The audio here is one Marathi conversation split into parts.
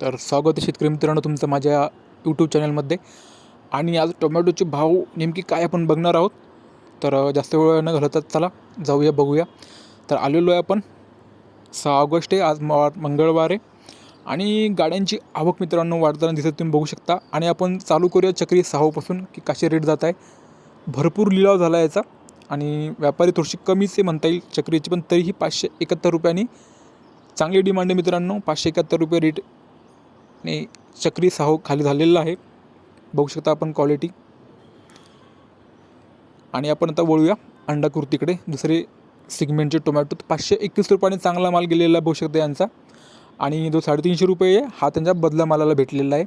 तर स्वागत आहे शेतकरी मित्रांनो तुमचं माझ्या यूट्यूब चॅनलमध्ये आणि आज टोमॅटोचे भाव नेमकी काय आपण बघणार आहोत? तर जास्त वेळ न घालतात चला जाऊया बघूया. तर आलेलो आहे आपण सहा ऑगस्ट आहे आज मंगळवार आहे. आणि गाड्यांची आवक मित्रांनो वाढताना दिसत तुम्ही बघू शकता. आणि आपण चालू करूया चक्री सहापासून की कसे रेट जात आहे. भरपूर लिलाव झाला याचा. आणि व्यापारी थोडीशी कमीच आहे म्हणता येईल चक्रीची पण तरीही पाचशे एकाहत्तर रुपयांनी चांगली डिमांड आहे मित्रांनो. पाचशे एकाहत्तर रुपये रेट ने चक्री साहो खाली झालेला आहे. बघू शकता आपण क्वालिटी आणि आपण आता वळूया अंडा कुर्तीकडे दुसरे सिगमेंटचे टोमॅटो पाचशे एकवीस रुपयाने चांगला माल गेलेला आहे बघू शकता यांचा. आणि जो साडेतीनशे रुपये आहे हा त्यांच्या बदला मालाला भेटलेला आहे.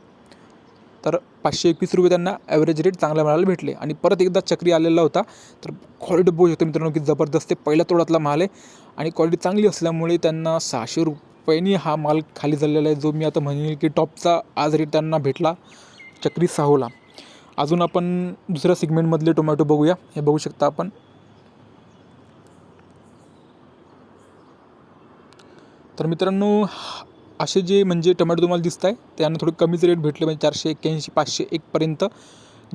तर पाचशे एकवीस रुपये त्यांना ॲव्हरेज रेट चांगल्या मालाला भेटले. आणि परत एकदा चक्री आलेला होता. तर क्वालिटी बघू शकतो मित्रांनो की जबरदस्त पहिल्या तोडातला माल आहे. आणि क्वालिटी चांगली असल्यामुळे त्यांना सहाशे रुपयांनी हा माल खाली झालेला आहे जो मी आता म्हणेल की टॉपचा आज रेट त्यांना भेटला चक्री साहूला. अजून आपण दुसऱ्या सिगमेंटमधले टोमॅटो बघूया. हे बघू शकता आपण. तर मित्रांनो असे जे म्हणजे टोमॅटो तुम्हाला दिसत आहे त्यांना थोडे कमीच रेट भेटले म्हणजे चारशे एक्क्याऐंशी पाचशे एकपर्यंत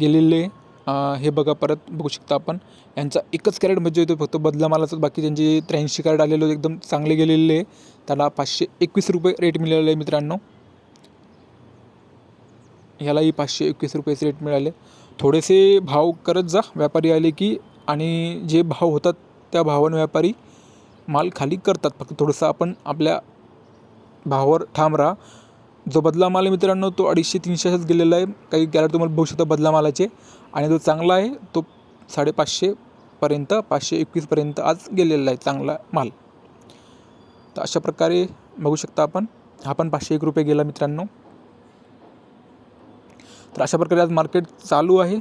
गेलेले. हे बघा परत बघू शकता आपण. यांचा एकच कॅरेट म्हणजे होतो फक्त बदला मालाचं बाकी त्यांचे त्र्याऐंशी कॅरेट आलेले एकदम चांगले गेलेले. आहे त्याला पाचशे एकवीस रुपये रेट मिळालं आहे मित्रांनो. ह्यालाही पाचशे एकवीस रुपयेचे रेट मिळाले. थोडेसे भाव करत जा. व्यापारी आले की आणि जे भाव होतात त्या भावानं व्यापारी माल खाली करतात. फक्त थोडंसं आपण आपल्या भावावर ठाम राहा. जो बदला माल आहे मित्रांनो तो अडीचशे तीनशेच गेलेला आहे. काही गॅलर तुम्हाला बघू शकता बदला मालाचे. आणि जो चांगला आहे तो साडेपाचशेपर्यंत पाचशे एकवीसपर्यंत आज गेलेला आहे चांगला माल. तर अशा प्रकारे बघू शकता आपण. हा पण पाचशे एक रुपये गेला मित्रांनो. तर अशा प्रकारे आज मार्केट चालू आहे.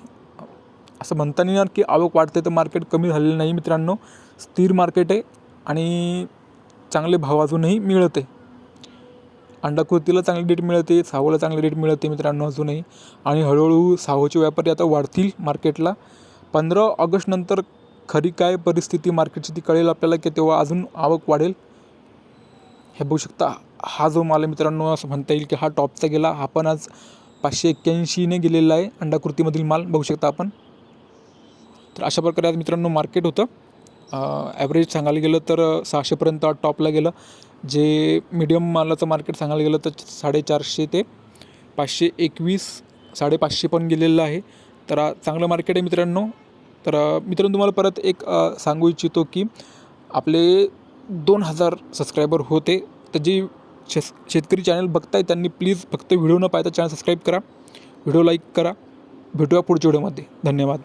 असं म्हणता नाही येणार की आवक वाढते तर मार्केट कमी झालेलं नाही मित्रांनो. स्थिर मार्केट आहे आणि चांगले भाव अजूनही मिळते. अंडाकृतीला चांगली रेट मिळते सावोला चांगली रेट मिळते मित्रांनो अजूनही. आणि हळूहळू सावोचे व्यापारी आता वाढतील मार्केटला पंधरा ऑगस्टनंतर खरी काय परिस्थिती मार्केटची ती कळेल आपल्याला की तेव्हा अजून आवक वाढेल. हे बघू शकता हा जो माल आहे मित्रांनो असं म्हणता येईल की हा टॉपचा गेला. हा पण आज पाचशे एक्क्याऐंशीने गेलेला आहे अंडाकृतीमधील माल. बघू शकता आपण. तर अशा प्रकारे आज मित्रांनो मार्केट होतं. ॲव्हरेज सांगायला गेलं तर सहाशेपर्यंत टॉपला गेलं. जे मीडियम मालाचं मार्केट सांगायला गेलं तर साडेचारशे ते पाचशे एकवीस साडेपाचशे पण गेलेलं आहे. तर चांगलं मार्केट आहे मित्रांनो. तर मित्रांनो तुम्हाला परत एक सांगू इच्छितो की आपले दोन हजार सबस्क्रायबर होते. तर जे शेस शेतकरी चॅनल बघताय त्यांनी प्लीज फक्त व्हिडिओ न पाहता चॅनल सबस्क्राईब करा. व्हिडिओ लाईक करा. भेटूया पुढच्या व्हिडिओमध्ये धन्यवाद.